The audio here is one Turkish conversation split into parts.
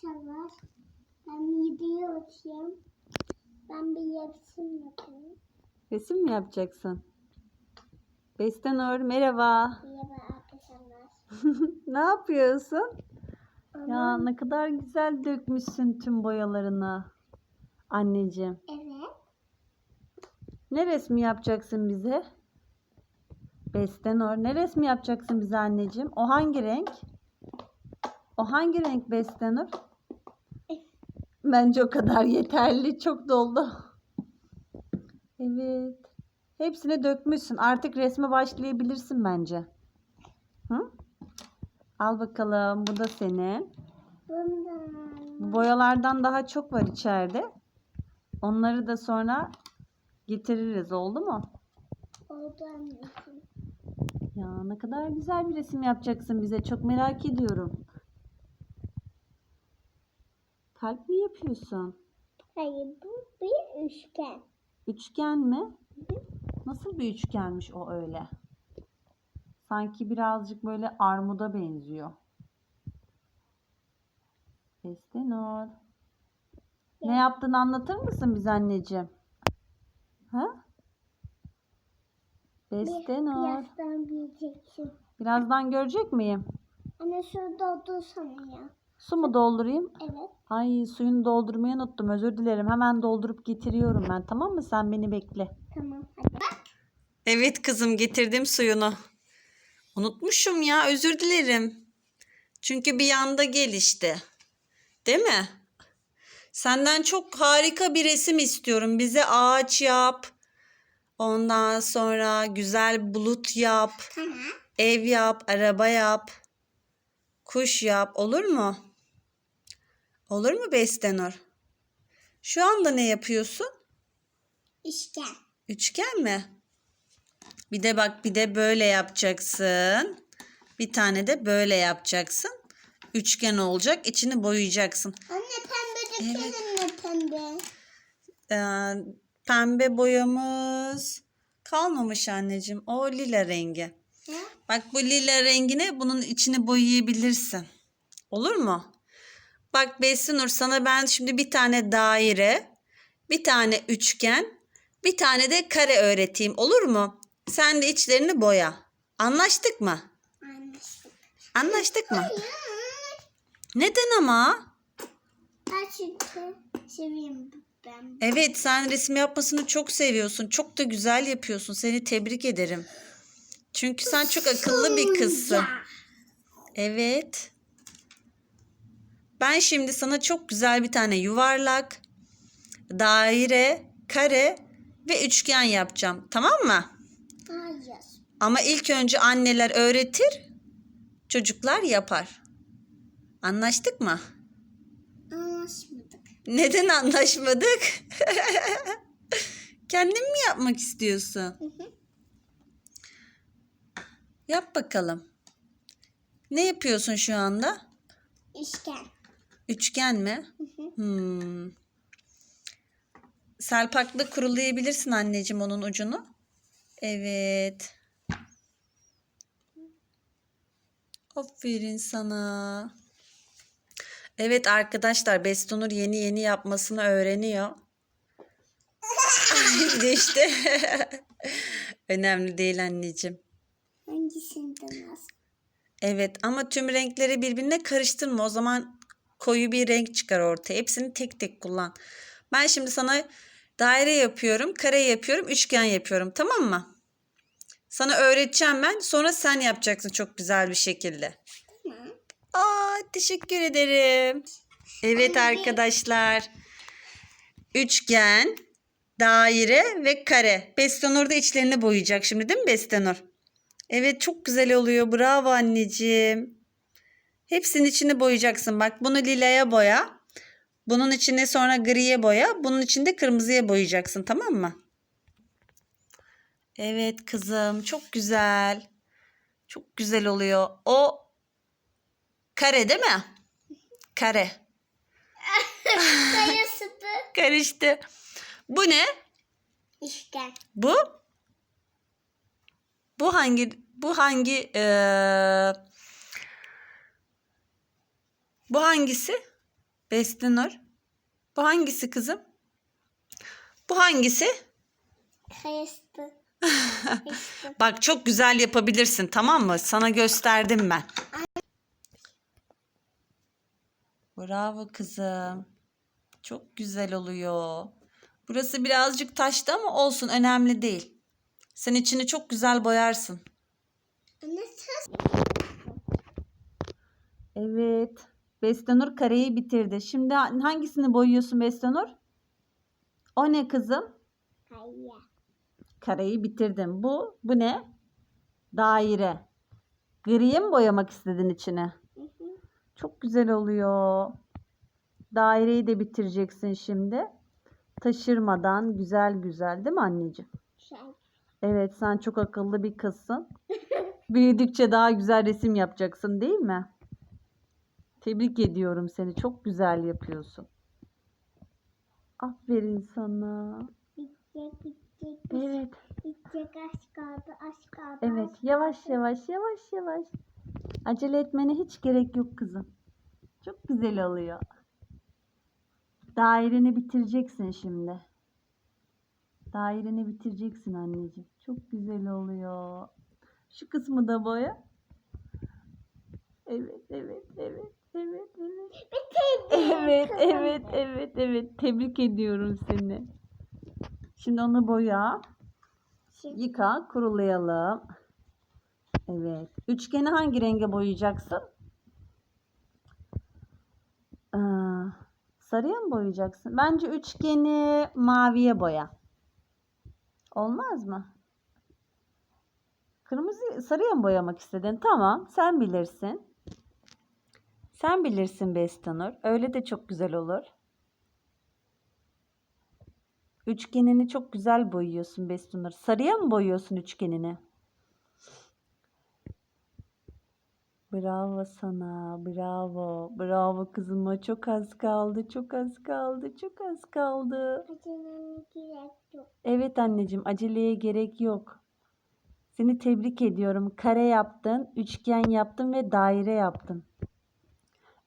Savaş. Ben videoyu açayım. Ben bir resim yapayım. Resim mi yapacaksın? Bestenur merhaba. Merhaba arkadaşlar. ne yapıyorsun? Ya Ama- ne kadar güzel dökmüşsün tüm boyalarını. Anneciğim. Evet. Ne resmi yapacaksın bize? Bestenur. Ne resmi yapacaksın bize anneciğim? O hangi renk? O hangi renk Bestenur? Bence o kadar yeterli. Çok doldu. Evet. Hepsini dökmüşsün. Artık resme başlayabilirsin bence. Hı? Al bakalım. Bu da senin. Bu boyalardan daha çok var içeride. Onları da sonra getiririz. Oldu mu? Oldu anneciğim. Ya ne kadar güzel bir resim yapacaksın bize. Çok merak ediyorum. Kalp mi yapıyorsun? Hayır bu bir üçgen. Üçgen mi? Nasıl bir üçgenmiş o öyle? Sanki birazcık böyle armuda benziyor. Estenur. Ne yaptığını anlatır mısın bize anneciğim? Ha? Bestenur. Birazdan bileceksin. Birazdan görecek miyim? Anne şurada otursana ya. Su mu doldurayım? Evet. Ay suyunu doldurmayı unuttum. Özür dilerim. Hemen doldurup getiriyorum ben. Tamam mı? Sen beni bekle. Tamam hadi. Evet kızım getirdim suyunu. Unutmuşum ya özür dilerim. Çünkü bir yanda gelişti. Değil mi? Senden çok harika bir resim istiyorum. Bize ağaç yap. Ondan sonra güzel bulut yap. Tamam. Ev yap, araba yap. Kuş yap. Olur mu? Olur mu Bestenur? Şu anda ne yapıyorsun? İşte. Üçgen mi? Bir de bak bir de böyle yapacaksın. Bir tane de böyle yapacaksın. Üçgen olacak. İçini boyayacaksın. Anne pembe dökelim mi pembe? Ee, pembe boyamız kalmamış anneciğim. O lila rengi. Ha? Bak bu lila rengine bunun içini boyayabilirsin. Olur mu? Bak Besinur sana ben şimdi bir tane daire, bir tane üçgen, bir tane de kare öğreteyim. Olur mu? Sen de içlerini boya. Anlaştık mı? Anlaştık. Anlaştık mı? Neden ama? Ben çünkü seveyim ben. Evet sen resim yapmasını çok seviyorsun. Çok da güzel yapıyorsun. Seni tebrik ederim. Çünkü sen çok akıllı bir kızsın. Evet. Ben şimdi sana çok güzel bir tane yuvarlak, daire, kare ve üçgen yapacağım. Tamam mı? Hayır. Ama ilk önce anneler öğretir, çocuklar yapar. Anlaştık mı? Anlaşmadık. Neden anlaşmadık? Kendin mi yapmak istiyorsun? Hı hı. Yap bakalım. Ne yapıyorsun şu anda? İşte. Üçgen mi? Hmm. Selpakla kurulayabilirsin anneciğim onun ucunu. Evet. Aferin sana. Evet arkadaşlar Bestonur yeni yeni yapmasını öğreniyor. Düştü. Önemli değil anneciğim. Hangisinden az? Evet ama tüm renkleri birbirine karıştırma. O zaman koyu bir renk çıkar ortaya. Hepsini tek tek kullan. Ben şimdi sana daire yapıyorum, kare yapıyorum, üçgen yapıyorum. Tamam mı? Sana öğreteceğim ben. Sonra sen yapacaksın çok güzel bir şekilde. Tamam. Aa, teşekkür ederim. Evet arkadaşlar. Üçgen, daire ve kare. Bestanur da içlerini boyayacak şimdi değil mi Bestanur? Evet çok güzel oluyor. Bravo anneciğim. Hepsinin içini boyayacaksın. Bak bunu lilaya boya. Bunun içine sonra griye boya. Bunun içinde kırmızıya boyayacaksın tamam mı? Evet kızım çok güzel. Çok güzel oluyor. O kare değil mi? Kare. Sayısıdı. Karıştı. Bu ne? İşte. Bu? Bu hangi bu hangi eee, bu hangisi? Bestenur. Bu hangisi kızım? Bu hangisi? Kayıstı. Bak çok güzel yapabilirsin tamam mı? Sana gösterdim ben. Bravo kızım. Çok güzel oluyor. Burası birazcık taştı ama olsun önemli değil. Sen içini çok güzel boyarsın. Evet. Bestenur kareyi bitirdi. Şimdi hangisini boyuyorsun Bestenur? O ne kızım? kaya. Kareyi bitirdim. Bu, bu ne? Daire. Griye mi boyamak istedin içine? Hı hı. Çok güzel oluyor. Daireyi de bitireceksin şimdi. Taşırmadan güzel güzel değil mi anneciğim? Şey. Evet sen çok akıllı bir kızsın. Büyüdükçe daha güzel resim yapacaksın değil mi? Tebrik ediyorum seni. Çok güzel yapıyorsun. Aferin sana. Bitecek bitecek. Evet. Bitecek aşk kaldı aşk kaldı. Evet. Yavaş yavaş yavaş yavaş. Acele etmene hiç gerek yok kızım. Çok güzel oluyor. Daireni bitireceksin şimdi. Daireni bitireceksin anneciğim. Çok güzel oluyor. Şu kısmı da boya. Evet, evet, evet, evet, evet. Evet, evet, evet, evet. Tebrik ediyorum seni. Şimdi onu boya. Şimdi Yıka, kurulayalım. Evet. Üçgeni hangi renge boyayacaksın? Aa, sarıya mı boyayacaksın? Bence üçgeni maviye boya. Olmaz mı? Kırmızı, sarıya mı boyamak istedin? Tamam, sen bilirsin. Sen bilirsin Bestanur. Öyle de çok güzel olur. Üçgenini çok güzel boyuyorsun Bestunur. Sarıya mı boyuyorsun üçgenini? Bravo sana. Bravo. Bravo kızıma. Çok az kaldı. Çok az kaldı. Çok az kaldı. acelem gerek yok. Evet anneciğim aceleye gerek yok. Seni tebrik ediyorum. Kare yaptın, üçgen yaptın ve daire yaptın.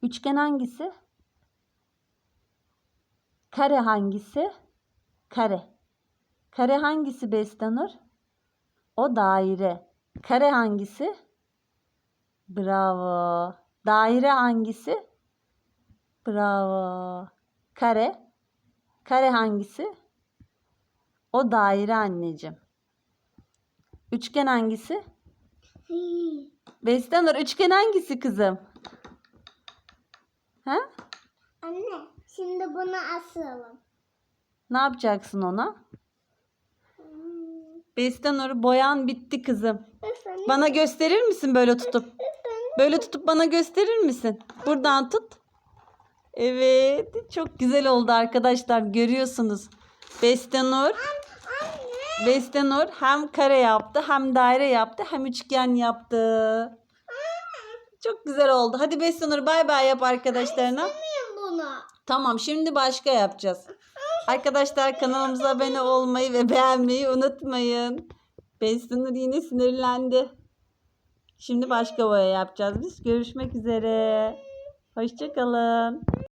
Üçgen hangisi? Kare hangisi? Kare. Kare hangisi Bestanur? O daire. Kare hangisi? Bravo. Daire hangisi? Bravo. Kare. Kare hangisi? O daire anneciğim. Üçgen hangisi? Bestanur üçgen hangisi kızım? Ha? Anne şimdi bunu asalım. Ne yapacaksın ona? Hmm. Bestanur boyan bitti kızım. Efendim? Bana gösterir misin böyle tutup? Efendim? Böyle tutup bana gösterir misin? Buradan tut. Evet, çok güzel oldu arkadaşlar. Görüyorsunuz. Bestanur. Bestanur hem kare yaptı, hem daire yaptı, hem üçgen yaptı. Çok güzel oldu. Hadi Bestanur bay bay yap arkadaşlarına. Bunu. Tamam şimdi başka yapacağız. Arkadaşlar kanalımıza abone olmayı ve beğenmeyi unutmayın. Bestanur yine sinirlendi. Şimdi başka boya yapacağız biz. Görüşmek üzere. Hoşçakalın.